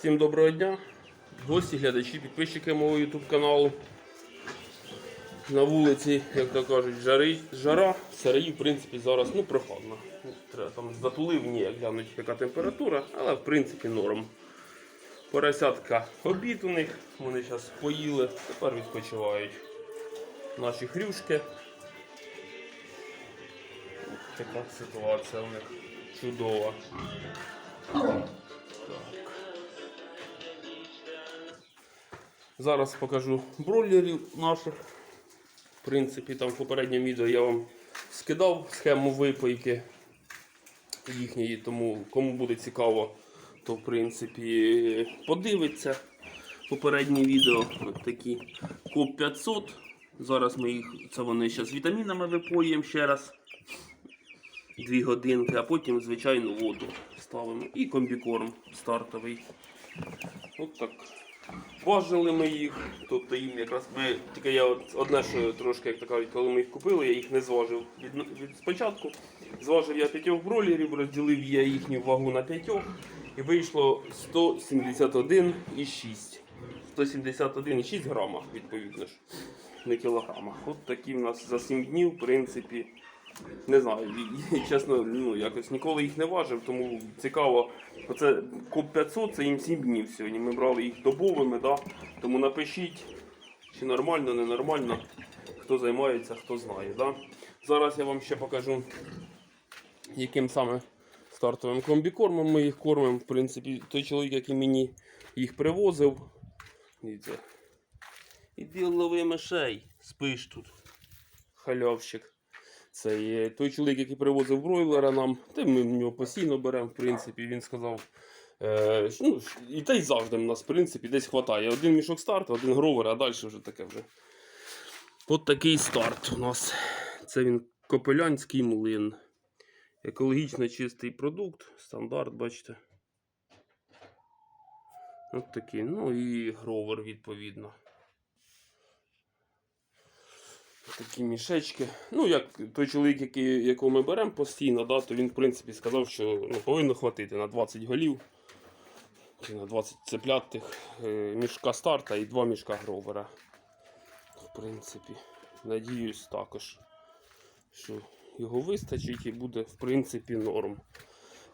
Всім доброго дня, гості, глядачі, підписчики мого YouTube каналу. На вулиці, як то кажуть, жари, жара, в сараї, в принципі, зараз ну, прохладно. Треба там затулив, ні, як глянуть, яка температура, але в принципі норм. Поросятка обід у них, вони зараз поїли, тепер відпочивають наші хрюшки. Така ситуація у них чудова. Так. Зараз покажу бройлерів наших. В принципі, там в попередньому відео я вам скидав схему випайки їхньої, тому кому буде цікаво, то в принципі подивиться попереднє відео. От такі КОП 500. Зараз ми їх, це вони зараз вітамінами випоїмо ще раз. Дві годинки, а потім звичайну воду ставимо. І комбікорм стартовий. От так. Важили ми їх, тобто їм якраз ми, тільки я от одне, що трошки, як то коли ми їх купили, я їх не зважив від, від спочатку. Зважив я п'ятьох бройлерів, розділив я їхню вагу на п'ятьох і вийшло 171,6. 171,6 грама, відповідно ж, не кілограма. От такі в нас за 7 днів, в принципі, не знаю, чесно, ну якось ніколи їх не важив, тому цікаво. Оце КОП 500, це їм 7 днів сьогодні. Ми брали їх добовими, да? тому напишіть, чи нормально, ненормально, хто займається, хто знає. Да? Зараз я вам ще покажу, яким саме стартовим комбікормом ми їх кормимо. В принципі, той чоловік, який мені їх привозив. Дивіться. Іди лови мишей, спиш тут, халявщик. Це є той чоловік, який привозив бройлера нам, та ми в нього постійно беремо, в принципі, він сказав. Е, ну, і та й завжди в нас, в принципі, десь хватає. Один мішок старту, один гровер, а далі вже таке вже. От такий старт у нас. Це він Копелянський млин. Екологічно чистий продукт, стандарт, бачите. От такий. Ну і гровер, відповідно. Такі мішечки. Ну, як той чоловік, який, якого ми беремо постійно, да, то він, в принципі, сказав, що ну, повинно хватити на 20 голів. На 20 цеплят тих е, мішка старта і два мішка гровера. В принципі, надіюсь також, що його вистачить і буде, в принципі, норм.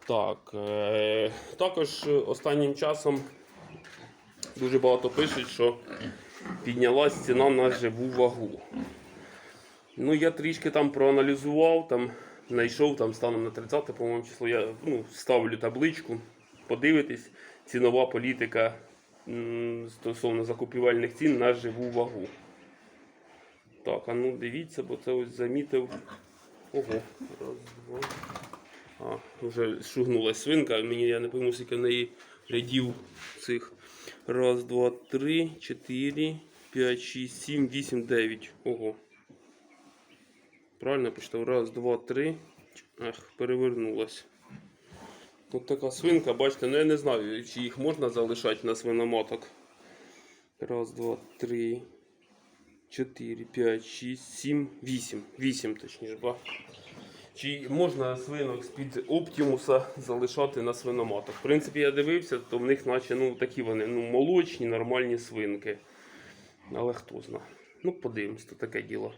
Так, е, також останнім часом дуже багато пишуть, що піднялась ціна на живу вагу. Ну, я трішки там проаналізував, там знайшов там станом на 30, по-моєму, число. Я ну, ставлю табличку, подивитись, цінова політика стосовно закупівельних цін на живу вагу. Так, а ну дивіться, бо це ось замітив. Ого, раз, два. А, вже шугнулась свинка, мені я не пойму, скільки в неї рядів цих. Раз, два, три, чотири, п'ять, шість, сім, вісім, дев'ять. Ого. Правильно почитав? Раз, два, три. Ах, перевернулась. От така свинка, бачите, ну я не знаю, чи їх можна залишати на свиноматок. Раз, два, три, чотири, п'ять, шість, сім, вісім. Вісім, точніше, ба. Чи можна свинок з-під оптимуса залишати на свиноматах? В принципі, я дивився, то в них наче ну, такі вони ну, молочні, нормальні свинки. Але хто знає. Ну, подивимось, то таке діло.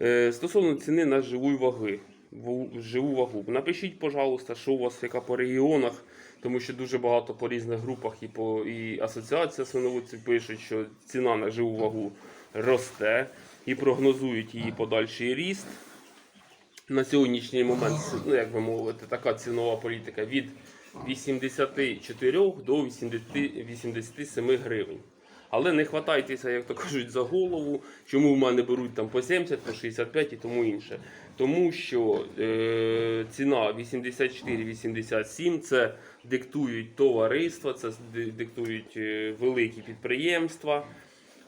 Е, стосовно ціни на живу ваги. ву- Живу вагу. Напишіть, пожалуйста, що у вас яка по регіонах, тому що дуже багато по різних групах і по і асоціація свиноводців пишуть, що ціна на живу вагу росте і прогнозують її подальший ріст. На сьогоднішній момент, ну як би мовити, така цінова політика від 84 до 80, 87 гривень. Але не хватайтеся, як то кажуть, за голову. Чому в мене беруть там по 70, по 65 і тому інше. Тому що е, ціна 84-87 це диктують товариства, це диктують е, великі підприємства,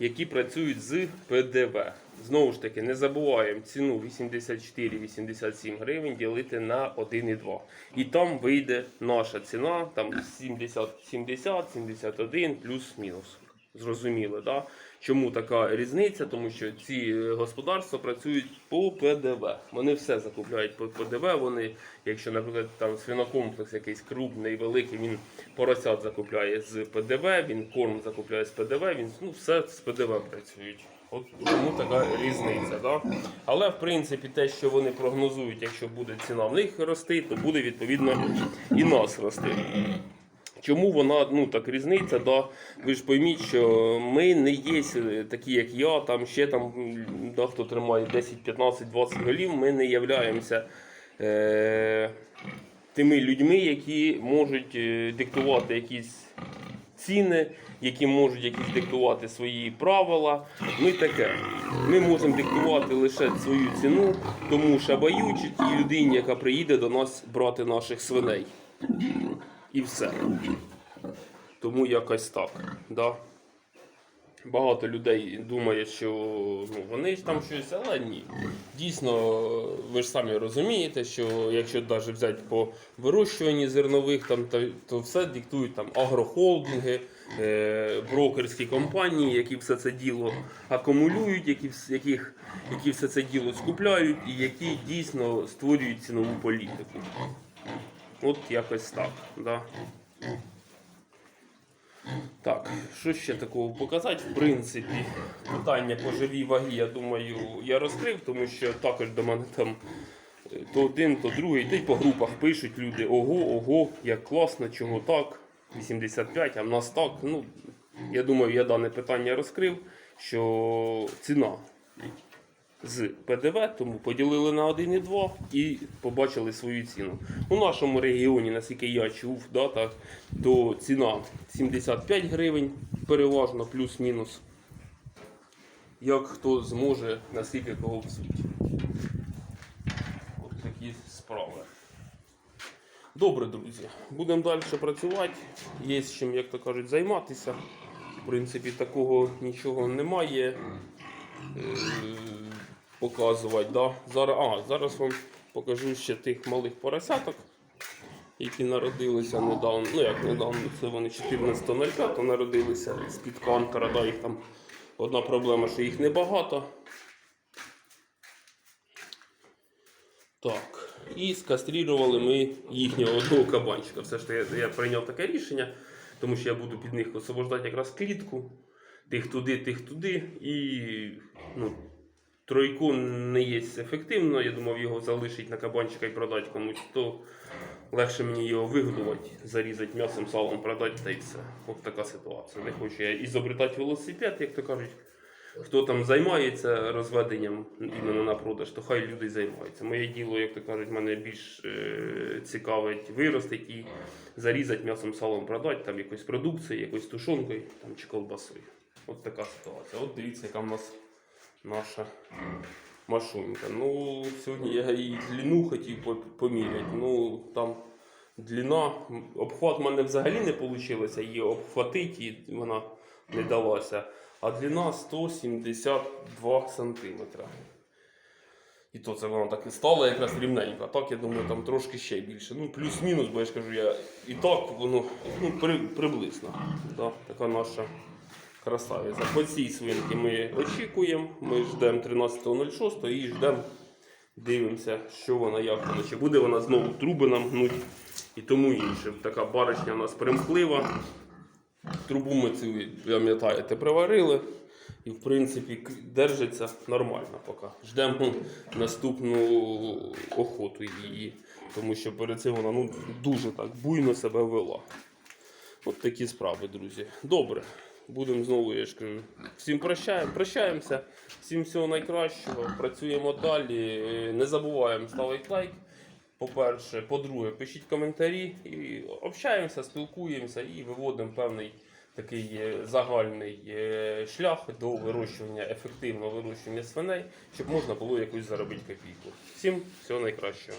які працюють з ПДВ. Знову ж таки, не забуваємо ціну 84-87 гривень ділити на 1,2. І там вийде наша ціна, там 70, 70 71 плюс-мінус. Зрозуміли, да? чому така різниця? Тому що ці е, господарства працюють по ПДВ. Вони все закупляють по ПДВ. Вони, якщо, наприклад, там свинокомплекс якийсь крупний, великий, він поросят закупляє з ПДВ, він корм закупляє з ПДВ, він ну, все з ПДВ працюють. От тому така різниця. Да? Але в принципі те, що вони прогнозують, якщо буде ціна в них рости, то буде відповідно і нас рости. Чому вона ну так різниця? Да? Ви ж пойміть, що ми не є такі, як я, там ще там да, хто тримає 10, 15, 20 голів, ми не являємося е, тими людьми, які можуть е, диктувати якісь ціни, які можуть якісь диктувати свої правила. Ми таке. Ми можемо диктувати лише свою ціну, тому шабаючи тій людині, яка приїде до нас брати наших свиней. І все. Тому якось так. Да? Багато людей думає, що ну, вони там щось, але ні. Дійсно, ви ж самі розумієте, що якщо навіть взяти по вирощуванні зернових, там, то, то все диктують там агрохолдинги, е, брокерські компанії, які все це діло акумулюють, які, яких, які все це діло скупляють і які дійсно створюють цінову політику. От якось так. Да? Так, що ще такого показати? В принципі, питання по живій вагі, я думаю, я розкрив, тому що також до мене там е, то один, то другий, та й по групах пишуть люди: ого, ого, як класно, чого так, 85, а в нас так. Ну, я думаю, я дане питання розкрив, що ціна з ПДВ, тому поділили на 1,2 і побачили свою ціну. У нашому регіоні, наскільки я чув, да, так, то ціна 75 гривень, переважно плюс-мінус. Як хто зможе, наскільки кого взуть. От такі справи. Добре, друзі, будемо далі працювати. Є з чим, як то кажуть, займатися. В принципі, такого нічого немає. Показувати. Да? Зараз, а, зараз вам покажу ще тих малих поросяток, які народилися недавно. Ну як недавно, це вони 14.05 народилися з-під кантера. Да? Їх там одна проблема, що їх небагато. Так. І скастрірували ми їхнього одного кабанчика. Все ж таки я прийняв таке рішення, тому що я буду під них освобождати якраз клітку. Тих туди, тих туди. І ну, тройку не є ефективно. Я думав його залишити на кабанчика і продати комусь, то легше мені його вигодувати, зарізати м'ясом, салом, продати та й все. От така ситуація. Не хочу я ізобретати велосипед, як то кажуть. Хто там займається розведенням іменно на продаж, то хай люди займаються. Моє діло, як то кажуть, мене більш е, цікавить виростити і зарізати м'ясом салом продати, там якоюсь продукцією, якоюсь тушонкою там, чи колбасою. От така ситуація. От дивіться, яка в нас наша машинка. Ну, сьогодні я її длину хотів поміряти. Ну, там длина, обхват в мене взагалі не вийшло її обхватити, і вона не далася. А длина 172 сантиметра. І то це вона так і стала якраз рівненько. А так, я думаю, там трошки ще більше. Ну, плюс-мінус, бо я ж кажу, я і так воно ну, при, приблизно. Да, така наша красавиця. По цій свинки ми очікуємо. Ми ждемо 13.06 і ждемо, дивимося, що вона, як вона. Чи буде вона знову труби нам гнуть і тому інше. Така баришня у нас примхлива. Трубу ми цю, пам'ятаєте, приварили. І, в принципі, держиться нормально поки. Ждемо наступну охоту її. Тому що перед цим вона ну, дуже так буйно себе вела. От такі справи, друзі. Добре. Будемо знову, я ж кажу. Всім прощаємо, прощаємося. Всім всього найкращого. Працюємо далі. Не забуваємо ставити лайк. По-перше, по-друге, пишіть коментарі і общаємося, спілкуємося і виводимо певний такий е, загальний е, шлях до вирощування, ефективного вирощування свиней, щоб можна було якусь заробити копійку. Всім всього найкращого.